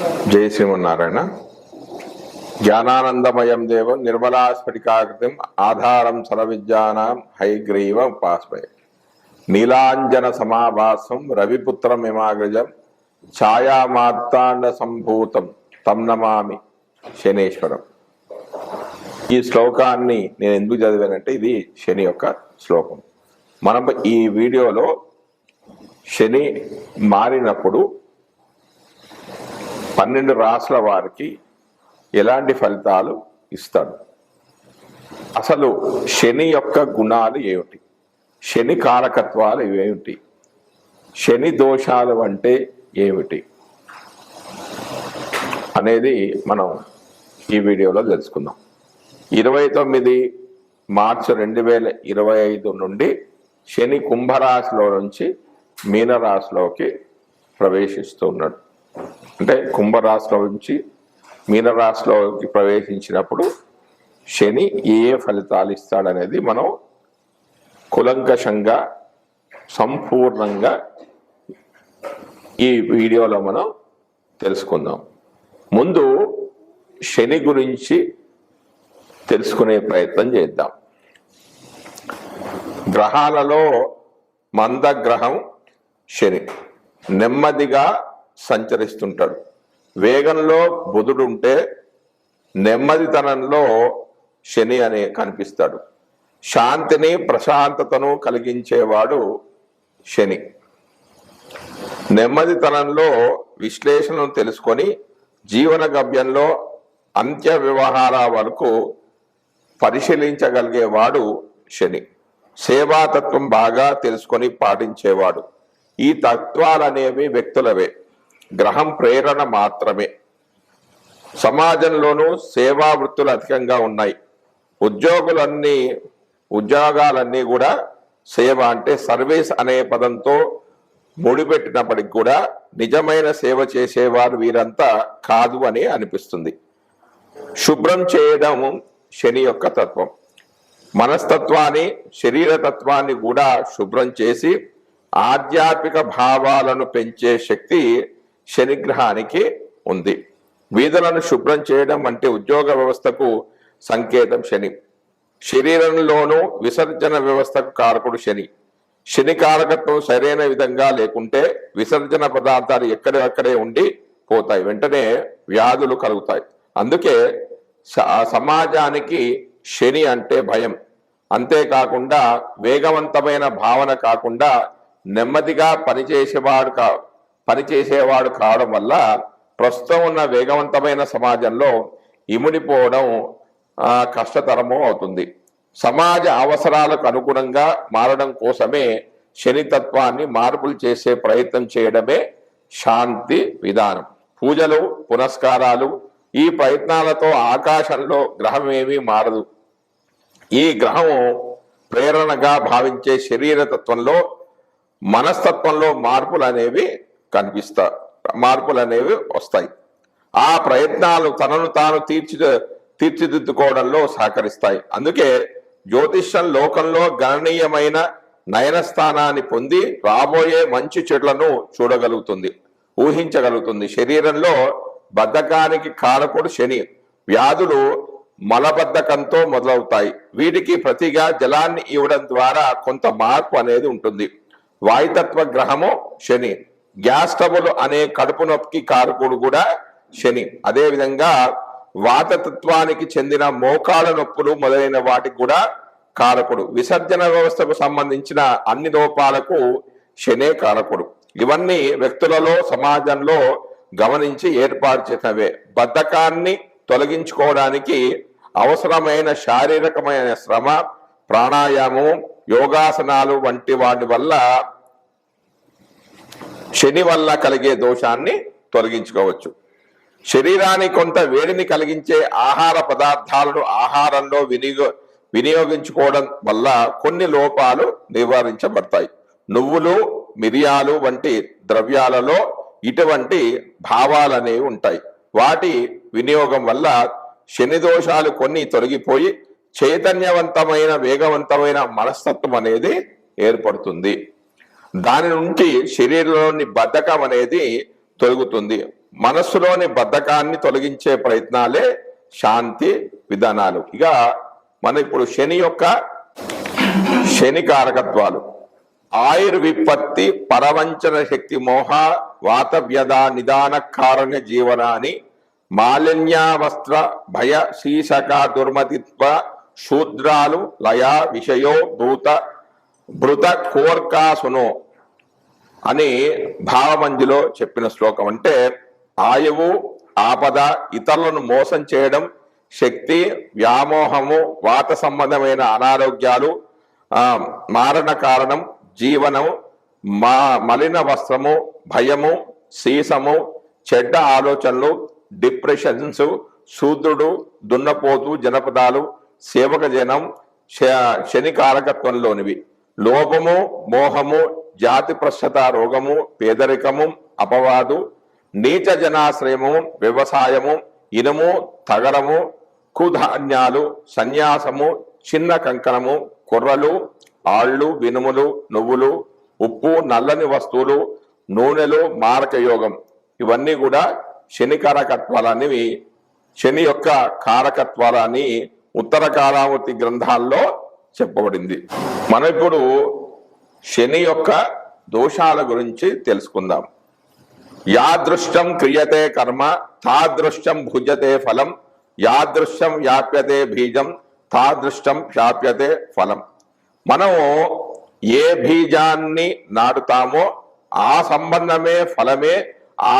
జయ శ్రీమన్నారాయణ. జ్ఞానానందమయం దేవం నిర్మలాస్ఫటికాకృతిం ఆధారం సర్వవిద్యానాం హైగ్రీవ ఉపాస్మయ. నీలాంజన సమాభాసం రవిపుత్రమిమాగ్రజం ఛాయామార్తాండ సంభూతం తం నమామి శనేశ్వరం. ఈ శ్లోకాన్ని నేను ఎందుకు చదివానంటే ఇది శని యొక్క శ్లోకం. మనం ఈ వీడియోలో శని మారినప్పుడు పన్నెండు రాసుల వారికి ఎలాంటి ఫలితాలు ఇస్తాడు? అసలు శని యొక్క గుణాలు ఏమిటి? శని కారకత్వాలు ఏమిటి? శని దోషాలు అంటే ఏమిటి? అనేది మనం ఈ వీడియోలో తెలుసుకుందాం. ఇరవై తొమ్మిది మార్చి రెండు వేల ఇరవై ఐదు నుండి శని కుంభరాశిలో నుంచి మీనరాశిలోకి ప్రవేశిస్తున్నాడు అంటే కుంభరాశిలో నుంచి మీనరాశిలోకి ప్రవేశించినప్పుడు శని ఏ ఏ ఫలితాలు ఇస్తాడనేది మనం కులంకషంగా సంపూర్ణంగా ఈ వీడియోలో మనం తెలుసుకుందాం. ముందు శని గురించి తెలుసుకునే ప్రయత్నం చేద్దాం. గ్రహాలలో మందగ్రహం శని. నెమ్మదిగా సంచరిస్తుంటాడు. వేగంలో బుధుడు ఉంటే నెమ్మదితనంలో శని అనే కనిపిస్తాడు. శాంతిని ప్రశాంతతను కలిగించేవాడు శని. నెమ్మదితనంలో విశ్లేషణను తెలుసుకొని జీవన గవ్యంలో అంత్య వ్యవహార వరకు పరిశీలించగలిగేవాడు శని. సేవాతత్వం బాగా తెలుసుకొని పాటించేవాడు. ఈ తత్వాలనేవి వ్యక్తులవే. గ్రహం ప్రేరణ మాత్రమే. సమాజంలోనూ సేవా వృత్తులు అధికంగా ఉన్నాయి. ఉద్యోగులన్నీ ఉద్యోగాలన్నీ కూడా సేవ అంటే సర్వీస్ అనే పదంతో ముడిపెట్టినప్పటికి కూడా నిజమైన సేవ చేసేవారు వీరంతా కాదు అని అనిపిస్తుంది. శుభ్రం చేయడం శని యొక్క తత్వం. మనస్తత్వాన్ని శరీర తత్వాన్ని కూడా శుభ్రం చేసి ఆధ్యాత్మిక భావాలను పెంచే శక్తి శనిగ్రహానికి ఉంది. వీధులను శుభ్రం చేయడం వంటి ఉద్యోగ వ్యవస్థకు సంకేతం శని. శరీరంలోనూ విసర్జన వ్యవస్థకు కారకుడు శని. శని కారకత్వం సరైన విధంగా లేకుంటే విసర్జన పదార్థాలు ఎక్కడెక్కడే ఉండి పోతాయి. వెంటనే వ్యాధులు కలుగుతాయి. అందుకే సమాజానికి శని అంటే భయం. అంతేకాకుండా వేగవంతమైన భావన కాకుండా నెమ్మదిగా పనిచేసేవాడు కా పనిచేసేవాడు కావడం వల్ల ప్రస్తుతం ఉన్న వేగవంతమైన సమాజంలో ఇముడిపోవడం కష్టతరము అవుతుంది. సమాజ అవసరాలకు అనుగుణంగా మారడం కోసమే శనితత్వాన్ని మార్పులు చేసే ప్రయత్నం చేయడమే శాంతి విధానం. పూజలు పునస్కారాలు ఈ ప్రయత్నాలతో ఆకాశంలో గ్రహం ఏమీ మారదు. ఈ గ్రహం ప్రేరణగా భావించే శరీరతత్వంలో మనస్తత్వంలో మార్పులు అనేవి కనిపిస్తా మార్పులు అనేవి వస్తాయి. ఆ ప్రయత్నాలు తనను తాను తీర్చి తీర్చిదిద్దుకోవడంలో సహకరిస్తాయి. అందుకే జ్యోతిష్యం లోకంలో గణనీయమైన నయన స్థానాన్ని పొంది రాబోయే మంచి చెట్లను చూడగలుగుతుంది ఊహించగలుగుతుంది. శరీరంలో బద్ధకానికి కారకుడు శని వ్యాధులు మలబద్ధకంతో మొదలవుతాయి. వీటికి ప్రతిగా జలాన్ని ఇవ్వడం ద్వారా కొంత మార్పు అనేది ఉంటుంది. వాయుతత్వ గ్రహము శని. గ్యాస్ ట్రబుల్ అనే కడుపు నొప్పికి కారకుడు కూడా శని. అదే విధంగా వాతతత్వానికి చెందిన మోకాళ్ళ నొప్పులు మొదలైన వాటికి కూడా కారకుడు. విసర్జన వ్యవస్థకు సంబంధించిన అన్ని లోపాలకు శనే కారకుడు. ఇవన్నీ వ్యక్తులలో సమాజంలో గమనించి ఏర్పాటు చేసినవే. బద్ధకాన్ని తొలగించుకోవడానికి అవసరమైన శారీరకమైన శ్రమ ప్రాణాయామం యోగాసనాలు వంటి వాటి వల్ల శని వల్ల కలిగే దోషాన్ని తొలగించుకోవచ్చు. శరీరానికి కొంత వేడిని కలిగించే ఆహార పదార్థాలను ఆహారంలో వినియో వినియోగించుకోవడం వల్ల కొన్ని లోపాలు నివారించబడతాయి. నువ్వులు మిరియాలు వంటి ద్రవ్యాలలో ఇటువంటి భావాలనేవి ఉంటాయి. వాటి వినియోగం వల్ల శని దోషాలు కొన్ని తొలగిపోయి చైతన్యవంతమైన వేగవంతమైన మనస్తత్వం అనేది ఏర్పడుతుంది. దాని నుండి శరీరంలోని బద్ధకం అనేది తొలగుతుంది. మనస్సులోని బద్ధకాన్ని తొలగించే ప్రయత్నాలే శాంతి విధానాలు. ఇక మన ఇప్పుడు శని యొక్క శని కారకత్వాలు. ఆయుర్విపత్తి పరవంచన శక్తి మోహ వాత వ్యధ నిదాన కారణ జీవనాన్ని మాలిన్యావస్త్ర భయ శీశక దుర్మతిత్వ శూద్రాలు లయ విషయో భూత భృత కోర్కాసును అని భావమంజిలో చెప్పిన శ్లోకం అంటే ఆయువు ఆపద ఇతరులను మోసం చేయడం శక్తి వ్యామోహము వాత సంబంధమైన అనారోగ్యాలు మారణ కారణం జీవనం మా మలిన వస్త్రము భయము సీసము చెడ్డ ఆలోచనలు డిప్రెషన్స్ శూద్రుడు దున్నపోతు జనపదాలు సేవక జనం శ- శని కారకత్వంలోనివి లోభము మోహము జాతి ప్రశ్నత రోగము పేదరికము అపవాదు నీచ జనాశ్రయము వ్యవసాయము ఇనుము తగరము కుధాన్యాలు సన్యాసము చిన్న కంకణము కుర్రలు ఆళ్ళు వినుములు నువ్వులు ఉప్పు నల్లని వస్తువులు నూనెలు మారక యోగం. ఇవన్నీ కూడా శని కారకత్వాలనేవి శని యొక్క కారకత్వాలని ఉత్తర కాలావతి గ్రంథాల్లో చెప్పబడింది. మనం ఇప్పుడు శని యొక్క దోషాల గురించి తెలుసుకుందాం. యాదృష్టం క్రియతే కర్మ తాదృష్టం భుజతే ఫలం యాదృష్టం వ్యాప్యతే బీజం తాదృష్టం శాప్యతే ఫలం. మనం ఏ బీజాన్ని నాటుతామో ఆ సంబంధమే ఫలమే ఆ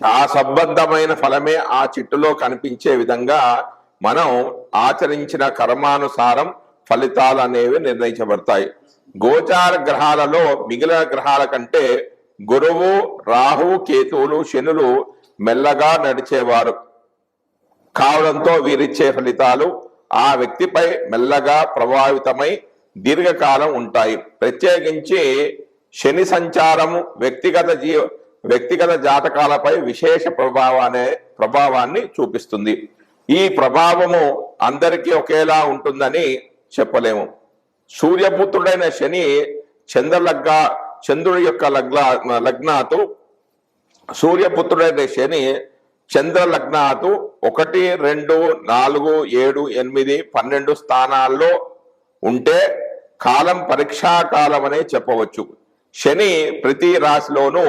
ఆ సంబంధమైన ఫలమే ఆ చెట్టులో కనిపించే విధంగా మనం ఆచరించిన కర్మానుసారం ఫలితాలు అనేవి నిర్ణయించబడతాయి. గోచార గ్రహాలలో మిగిలిన గ్రహాల కంటే గురువు రాహు కేతువులు శనులు మెల్లగా నడిచేవారు. కావడంతో వీరిచ్చే ఫలితాలు ఆ వ్యక్తిపై మెల్లగా ప్రభావితమై దీర్ఘకాలం ఉంటాయి. ప్రత్యేకించి శని సంచారము వ్యక్తిగత జీవ వ్యక్తిగత జాతకాలపై విశేష ప్రభావాన్ని ప్రభావాన్ని చూపిస్తుంది. ఈ ప్రభావము అందరికీ ఒకేలా ఉంటుందని చెప్పలేము. సూర్యపుత్రుడైన శని చంద్రలగ్న చంద్రుడి యొక్క లగ్న లగ్నాతు సూర్యపుత్రుడైన శని చంద్ర లగ్నాతు ఒకటి రెండు నాలుగు ఏడు ఎనిమిది పన్నెండు స్థానాల్లో ఉంటే కాలం పరీక్షా కాలం అనే చెప్పవచ్చు. శని ప్రతి రాశిలోనూ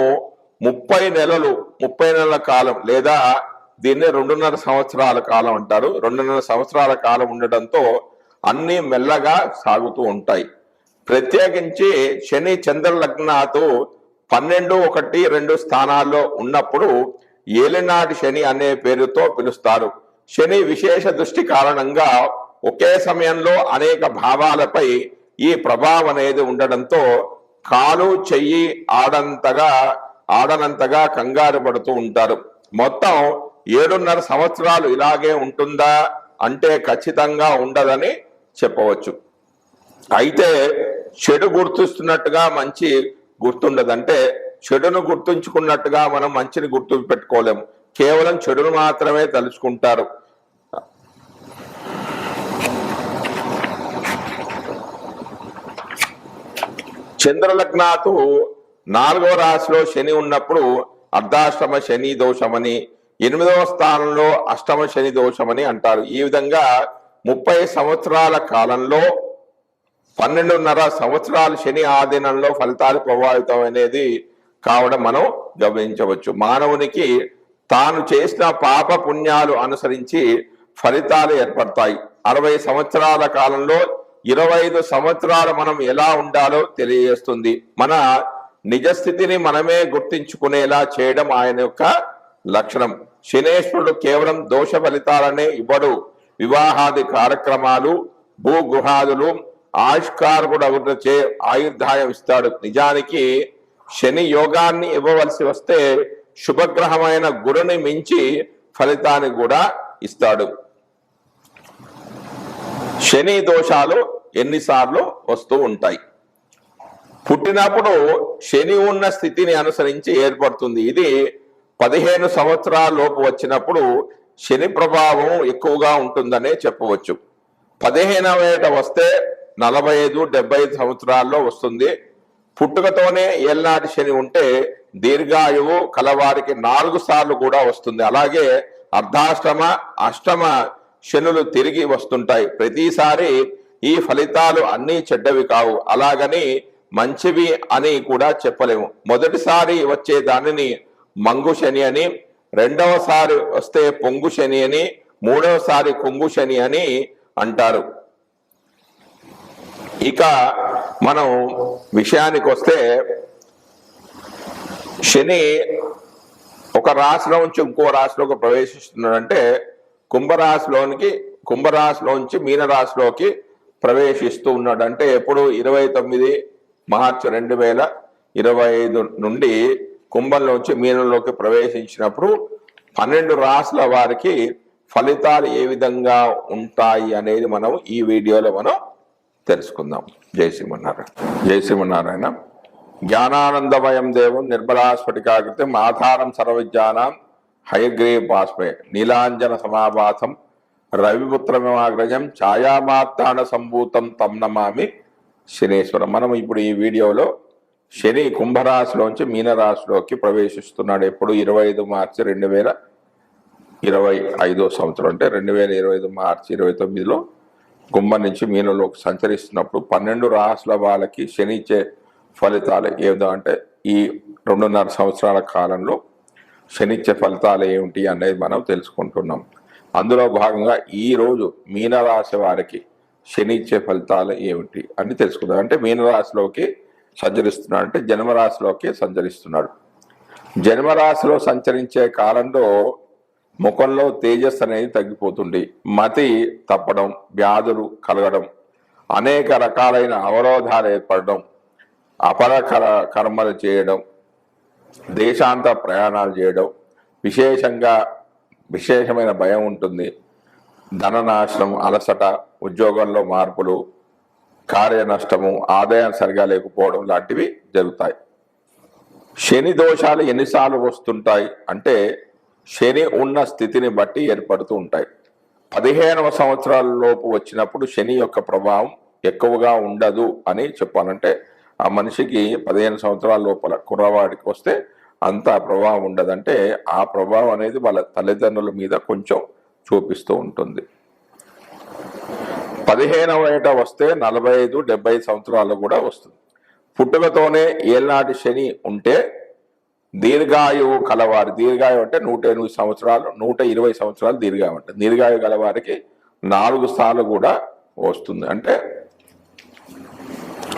ముప్పై నెలలు ముప్పై నెలల కాలం లేదా దీన్ని రెండున్నర సంవత్సరాల కాలం అంటారు. రెండున్నర సంవత్సరాల కాలం ఉండడంతో అన్నీ మెల్లగా సాగుతూ ఉంటాయి. ప్రత్యేకించి శని చంద్ర లగ్నాతో పన్నెండు ఒకటి రెండు స్థానాల్లో ఉన్నప్పుడు ఏలినాటి శని అనే పేరుతో పిలుస్తారు. శని విశేష దృష్టి కారణంగా ఒకే సమయంలో అనేక భావాలపై ఈ ప్రభావం అనేది ఉండడంతో కాలు చెయ్యి ఆడంతగా ఆడనంతగా కంగారు పడుతూ ఉంటారు. మొత్తం ఏడున్నర సంవత్సరాలు ఇలాగే ఉంటుందా అంటే ఖచ్చితంగా ఉండదని చెప్పవచ్చు. అయితే చెడు గుర్తిస్తున్నట్టుగా మంచి గుర్తుండదంటే చెడును గుర్తుంచుకున్నట్టుగా మనం మంచిని గుర్తు పెట్టుకోలేము కేవలం చెడును మాత్రమే తలుచుకుంటారు. చంద్రలగ్నాతు నాలుగో రాశిలో శని ఉన్నప్పుడు అర్ధాశ్రమ శని దోషమని ఎనిమిదవ స్థానంలో అష్టమ శని దోషమని అంటారు. ఈ విధంగా ముప్పై సంవత్సరాల కాలంలో పన్నెండున్నర సంవత్సరాలు శని ఆధీనంలో ఫలితాలు ప్రభావితం అనేది కావడం మనం గమనించవచ్చు. మానవునికి తాను చేసిన పాప పుణ్యాలు అనుసరించి ఫలితాలు ఏర్పడతాయి. అరవై సంవత్సరాల కాలంలో ఇరవై ఐదు సంవత్సరాలు మనం ఎలా ఉండాలో తెలియజేస్తుంది. మన నిజస్థితిని మనమే గుర్తించుకునేలా చేయడం ఆయన యొక్క లక్షణం. శనేశ్వరుడు కేవలం దోష ఫలితాలనే ఇవ్వడు. వివాహాది కార్యక్రమాలు భూగృహాదులు ఆయుష్కారకుడు అభివృద్ధి ఆయుర్దాయం ఇస్తాడు నిజానికి శని యోగాన్ని ఇవ్వవలసి వస్తే శుభగ్రహమైన గురుని మించి ఫలితాన్ని కూడా ఇస్తాడు. శని దోషాలు ఎన్నిసార్లు వస్తూ ఉంటాయి. పుట్టినప్పుడు శని ఉన్న స్థితిని అనుసరించి ఏర్పడుతుంది. ఇది పదిహేను సంవత్సరాల లోపు వచ్చినప్పుడు శని ప్రభావం ఎక్కువగా ఉంటుందనే చెప్పవచ్చు. పదిహేనవ ఏట వస్తే నలభై ఐదు డెబ్బై ఐదు సంవత్సరాల్లో వస్తుంది. పుట్టుకతోనే ఏళ్ళనాటి శని ఉంటే దీర్ఘాయువు కలవారికి నాలుగు సార్లు కూడా వస్తుంది. అలాగే అర్ధాష్టమ అష్టమ శనులు తిరిగి వస్తుంటాయి. ప్రతిసారి ఈ ఫలితాలు అన్నీ చెడ్డవి కావు. అలాగని మంచివి అని కూడా చెప్పలేము. మొదటిసారి వచ్చే దానిని మంగు శని అని రెండవసారి వస్తే పొంగు శని అని మూడవసారి కొంగు శని అని అంటారు. ఇక మనం విషయానికి వస్తే శని ఒక రాశిలో నుంచి ఇంకో రాశిలోకి ప్రవేశిస్తున్నాడంటే కుంభరాశిలోనికి కుంభరాశిలోంచి మీనరాశిలోకి ప్రవేశిస్తూ ఉన్నాడు. అంటే ఎప్పుడు? ఇరవై తొమ్మిది మార్చి రెండు వేల ఇరవై ఐదు నుండి కుంభంలోంచి మీనంలోకి ప్రవేశించినప్పుడు పన్నెండు రాసుల వారికి ఫలితాలు ఏ విధంగా ఉంటాయి అనేది మనం ఈ వీడియోలో మనం తెలుసుకుందాం. జై శ్రీమన్నారాయణ. జై శ్రీమన్నారాయణ. జ్ఞానానందమయం దేవం నిర్మలాస్ఫటికాకృతం ఆధారం సర్వజ్ఞానం హయగ్రీవ బాష్పే నీలాంజన సమాభాసం రవిపుత్రమాగ్రజం ఛాయామార్తాణ సంభూతం తం నమామి శనేశ్వరం. మనం ఇప్పుడు ఈ వీడియోలో శని కుంభరాశిలోంచి మీనరాశిలోకి ప్రవేశిస్తున్నాడు. ఎప్పుడు? ఇరవై ఐదు మార్చి రెండు వేల ఇరవై ఐదో సంవత్సరం. అంటే రెండు వేల ఇరవై ఐదు మార్చి ఇరవై తొమ్మిదిలో కుంభం నుంచి మీనలోకి సంచరిస్తున్నప్పుడు పన్నెండు రాశుల వాళ్ళకి శని ఇచ్చే ఫలితాలు ఏదో అంటే ఈ రెండున్నర సంవత్సరాల కాలంలో శని ఇచ్చే ఫలితాలు ఏమిటి అనేది మనం తెలుసుకుంటున్నాం. అందులో భాగంగా ఈరోజు మీనరాశి వారికి శని ఇచ్చే ఫలితాలు ఏమిటి అని తెలుసుకుందాం. అంటే మీనరాశిలోకి సంచరిస్తున్నాడు అంటే జన్మరాశిలోకి సంచరిస్తున్నాడు. జన్మరాశిలో సంచరించే కాలంలో ముఖంలో తేజస్ అనేది తగ్గిపోతుంది. మతి తప్పడం వ్యాధులు కలగడం అనేక రకాలైన అవరోధాలు ఏర్పడడం అపరకర కర్మలు చేయడం దేశాంత ప్రయాణాలు చేయడం విశేషంగా విశేషమైన భయం ఉంటుంది. ధననాశనం అలసట ఉద్యోగంలో మార్పులు కార్య నష్టము ఆదాయం సరిగా లేకపోవడం లాంటివి జరుగుతాయి. శని దోషాలు ఎన్నిసార్లు వస్తుంటాయి అంటే శని ఉన్న స్థితిని బట్టి ఏర్పడుతూ ఉంటాయి. పదిహేనవ సంవత్సరాల లోపు వచ్చినప్పుడు శని యొక్క ప్రభావం ఎక్కువగా ఉండదు అని చెప్పాలంటే ఆ మనిషికి పదిహేను సంవత్సరాల లోపల కుర్రవాడికి వస్తే అంత ప్రభావం ఉండదంటే ఆ ప్రభావం అనేది వాళ్ళ తల్లిదండ్రుల మీద కొంచెం చూపిస్తూ ఉంటుంది. పదిహేనవ ఏట వస్తే నలభై ఐదు డెబ్బై సంవత్సరాలు కూడా వస్తుంది. పుట్టుకతోనే ఏనాటి శని ఉంటే దీర్ఘాయువు కలవారు. దీర్ఘాయు అంటే నూట ఎనిమిది సంవత్సరాలు నూట ఇరవై సంవత్సరాలు దీర్ఘాయు అంటే. దీర్ఘాయు గలవారికి నాలుగు సార్లు కూడా వస్తుంది. అంటే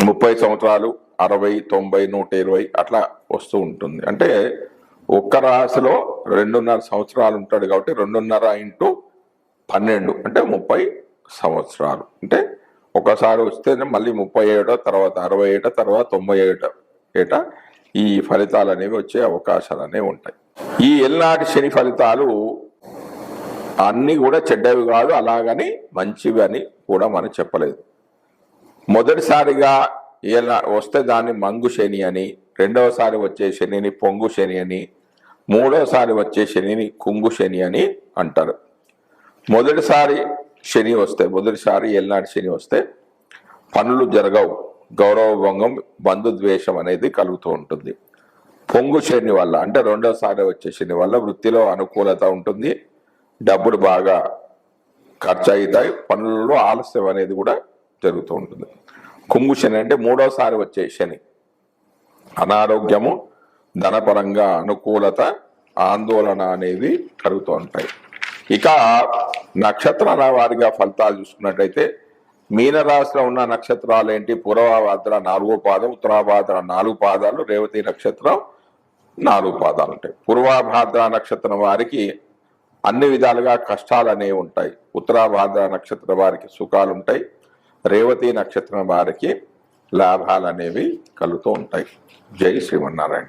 ముప్పై సంవత్సరాలు అరవై తొంభై నూట ఇరవై అట్లా వస్తూ ఉంటుంది. అంటే ఒక్క రాశిలో రెండున్నర సంవత్సరాలు ఉంటాడు కాబట్టి రెండున్నర ఇంటూ పన్నెండు అంటే ముప్పై సంవత్సరాలు. అంటే ఒకసారి వస్తే మళ్ళీ ముప్పై ఏటో తర్వాత అరవై ఏట తర్వాత తొంభై ఏట ఏట ఈ ఫలితాలు అనేవి వచ్చే అవకాశాలు అనేవి ఉంటాయి. ఈ ఎల్నాటి శని ఫలితాలు అన్నీ కూడా చెడ్డవి కాదు అలాగని మంచివి అని కూడా మనం చెప్పలేదు. మొదటిసారిగా ఎలా వస్తే దాన్ని మంగు శని అని రెండవసారి వచ్చే శనిని పొంగు శని అని మూడవసారి వచ్చే శనిని కుంగు శని అని అంటారు. మొదటిసారి శని వస్తే మొదటిసారి ఎల్నాటి శని వస్తే పనులు జరగవు. గౌరవ భంగం బంధుద్వేషం అనేది కలుగుతూ ఉంటుంది. పొంగు శని వల్ల అంటే రెండోసారి వచ్చే శని వల్ల వృత్తిలో అనుకూలత ఉంటుంది. డబ్బులు బాగా ఖర్చు అవుతాయి పనులలో ఆలస్యం అనేది కూడా జరుగుతూ ఉంటుంది. కుంగు శని అంటే మూడోసారి వచ్చే శని. అనారోగ్యము ధనపరంగా అనుకూలత ఆందోళన అనేవి కలుగుతూ ఉంటాయి. ఇక నక్షత్రాల వారిగా ఫలితాలు చూసుకున్నట్టయితే మీనరాశిలో ఉన్న నక్షత్రాలు ఏంటి? పూర్వభాద్ర నాలుగో పాదం ఉత్తరాభాద్ర నాలుగు పాదాలు రేవతి నక్షత్రం నాలుగు పాదాలు ఉంటాయి. పూర్వభాద్ర నక్షత్రం వారికి అన్ని విధాలుగా కష్టాలు అనేవి ఉంటాయి. ఉత్తరాభాద్ర నక్షత్రం వారికి సుఖాలు ఉంటాయి. రేవతి నక్షత్రం వారికి లాభాలు అనేవి కలుగుతూ ఉంటాయి. జై శ్రీమన్నారాయణ.